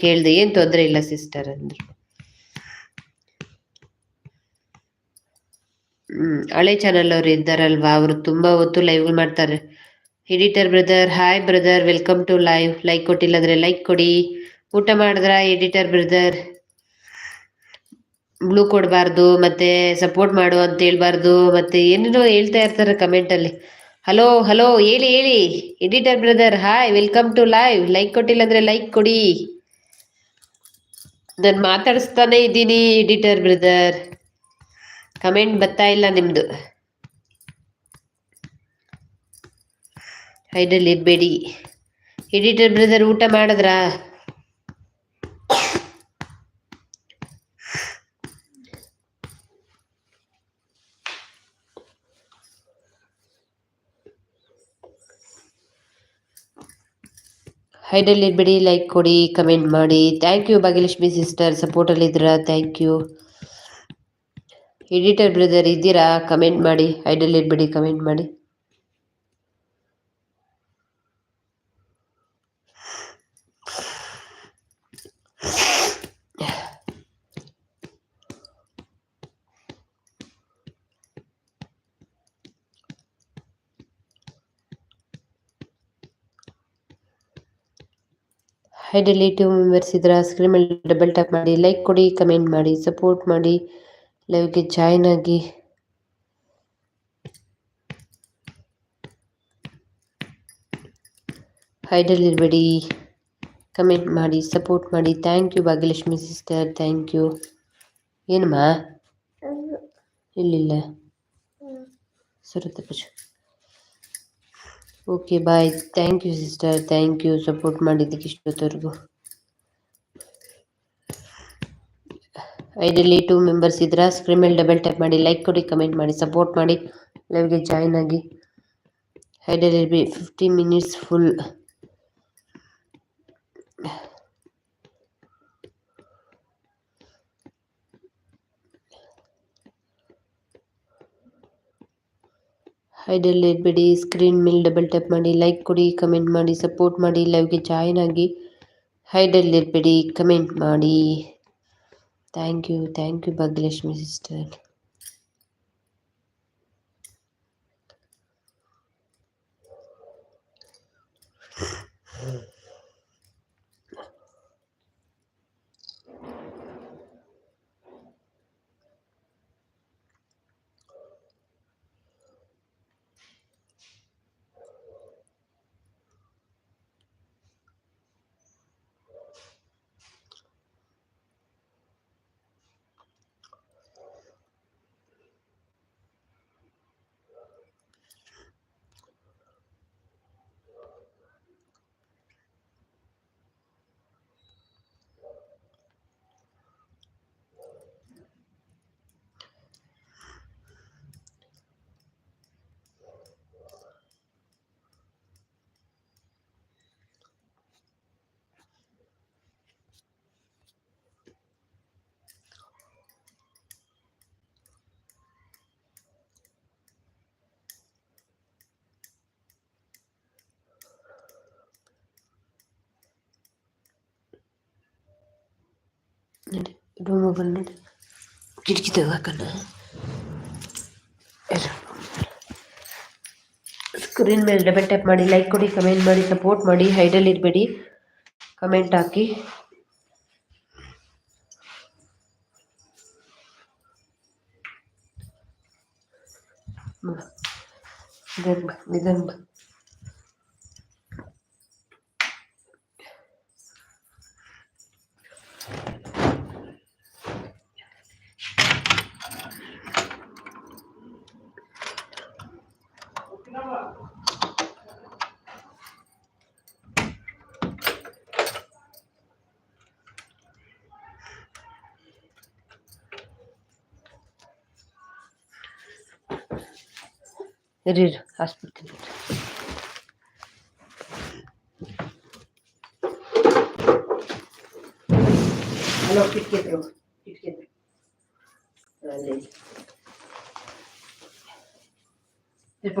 ಕೇಳಿದೆ, ಏನು ತೊಂದರೆ ಇಲ್ಲ ಸಿಸ್ಟರ್ ಅಂದ್ರು. ಹ್ಮ್, ಹಳೆ ಚಾನಲ್ ಅವ್ರು ಇದ್ದಾರಲ್ವಾ? ಅವರು ತುಂಬಾ ಹೊತ್ತು ಲೈವ್ ಮಾಡ್ತಾರೆ. Editor brother hi brother welcome to live like ಕೊಟ್ಟಿಲ್ಲ ಅಂದ್ರೆ ಲೈಕ್ ಕೊಡಿ. ಊಟ ಮಾಡಿದ್ರ ಎಡಿಟರ್ ಬ್ರದರ್ ಬ್ಲೂ ಕೊಡಬಾರ್ದು, ಮತ್ತೆ ಸಪೋರ್ಟ್ ಮಾಡು ಅಂತ ಹೇಳ್ಬಾರ್ದು, ಮತ್ತೆ ಏನೇನೋ ಹೇಳ್ತಾ ಇರ್ತಾರೆ ಕಮೆಂಟ್ ಅಲ್ಲಿ. ಹಲೋ ಹಲೋ ಹೇಳಿ ಹೇಳಿ. Editor brother hi welcome to live like ಕೊಟ್ಟಿಲ್ಲ ಅಂದ್ರೆ ಲೈಕ್ ಕೊಡಿ. ನಾನು ಮಾತಾಡಿಸ್ತಾನೆ ಇದ್ದೀನಿ ಎಡಿಟರ್ ಬ್ರದರ್ ಕಮೆಂಟ್ ಬರ್ತಾ ಇಲ್ಲ ನಿಮ್ದು. ಹೈಡಲ್ಲಿ ಇರಬೇಡಿ ಎಡಿಟರ್ ಬ್ರದರ್ ಊಟ ಮಾಡಿದ್ರಾ? ಹೈಡಲ್ಲಿ ಬಿಡಿ ಲೈಕ್ ಕೊಡಿ ಕಮೆಂಟ್ ಮಾಡಿ. ಥ್ಯಾಂಕ್ ಯು ಭಾಗ್ಯಲಕ್ಷ್ಮಿ ಸಿಸ್ಟರ್ ಸಪೋರ್ಟಲ್ಲಿ ಇದ್ದೀರಾ ಥ್ಯಾಂಕ್ ಯು ಎಡಿಟರ್ ಬ್ರದರ್ ಇದ್ದೀರಾ? ಕಮೆಂಟ್ ಮಾಡಿ. ಹೈಡಲ್ಲಿ ಬಿಡಿ ಕಮೆಂಟ್ ಮಾಡಿ. ಟ್ಯೂ ಮೆಂಬರ್ಸ್ ಇದ್ರ ಸ್ಕ್ರೀನ್ ಮೇಲೆ ಡಬಲ್ ಟ್ಯಾಪ್ ಮಾಡಿ ಲೈಕ್ ಕೊಡಿ ಕಮೆಂಟ್ ಮಾಡಿ ಸಪೋರ್ಟ್ ಮಾಡಿ ಲೈವ್ಗೆ ಜಾಯ್ನ್ ಆಗಿ. ಹೈಡಲ್ಲಿರಬೇಡಿ ಕಮೆಂಟ್ ಮಾಡಿ ಸಪೋರ್ಟ್ ಮಾಡಿ. Thank you Bhagyalakshmi sister thank you ಏನಮ್ಮ? ಇಲ್ಲ Surata Pooja okay bye thank you sister thank you support ಮಾಡಿದ್ದಕ್ಕೆ ಇಷ್ಟೊತ್ತವರೆಗೂ. ಐಡಲ್ಲಿ ಟೂ ಮೆಂಬರ್ಸ್ ಇದ್ರ ಸ್ಕ್ರೀನ್ ಮೇಲೆ ಡಬಲ್ ಟ್ಯಾಪ್ ಮಾಡಿ ಲೈಕ್ ಕೊಡಿ ಕಮೆಂಟ್ ಮಾಡಿ ಸಪೋರ್ಟ್ ಮಾಡಿ ಲೈವ್ಗೆ ಜಾಯ್ನ್ ಆಗಿ. ಐಡಲ್ಲಿ ಫಿಫ್ಟಿ ಮಿನಿಟ್ಸ್ ಫುಲ್ ಹೈಡಲ್ಲಿ ಇರಬೇಡಿ ಸ್ಕ್ರೀನ್ ಮೇಲೆ ಡಬಲ್ ಟ್ಯಾಪ್ ಮಾಡಿ ಲೈಕ್ ಕೊಡಿ ಕಮೆಂಟ್ ಮಾಡಿ ಸಪೋರ್ಟ್ ಮಾಡಿ ಲೈವ್ಗೆ ಜಾಯ್ನ್ ಆಗಿ ಹೈಡಲ್ಲಿ ಇರಬೇಡಿ ಕಮೆಂಟ್ ಮಾಡಿ. Thank you thank you Bhagyalakshmi sister ನಡಿ ರೂಮಿಗೆ ಬಂದು ನಡಿ ಕಿಟಕಿ ತೆಗ್ದಾಕಲ್ಲ ಸ್ಕ್ರೀನ್ ಮೇಲೆ ಡಬಲ್ ಟ್ಯಾಪ್ ಮಾಡಿ ಲೈಕ್ ಕೊಡಿ ಕಮೆಂಟ್ ಮಾಡಿ ಸಪೋರ್ಟ್ ಮಾಡಿ ಹೈಡಲ್ಲಿ ಇರಬೇಡಿ ಕಮೆಂಟ್ ಹಾಕಿ ನಿಧಾನ ಬಾ ನಿಧಾನ ಬಾ ಇರಿ ಇರಿ ಹಾಸ್ಪಿಟ್ಲ್ ಹಲೋ ಕಿಟಕಿ ಹತ್ರ ಹೋಗು, ಕಿಟಕಿ ಹತ್ರ ಅಲ್ಲಿ ಸ್ವಲ್ಪ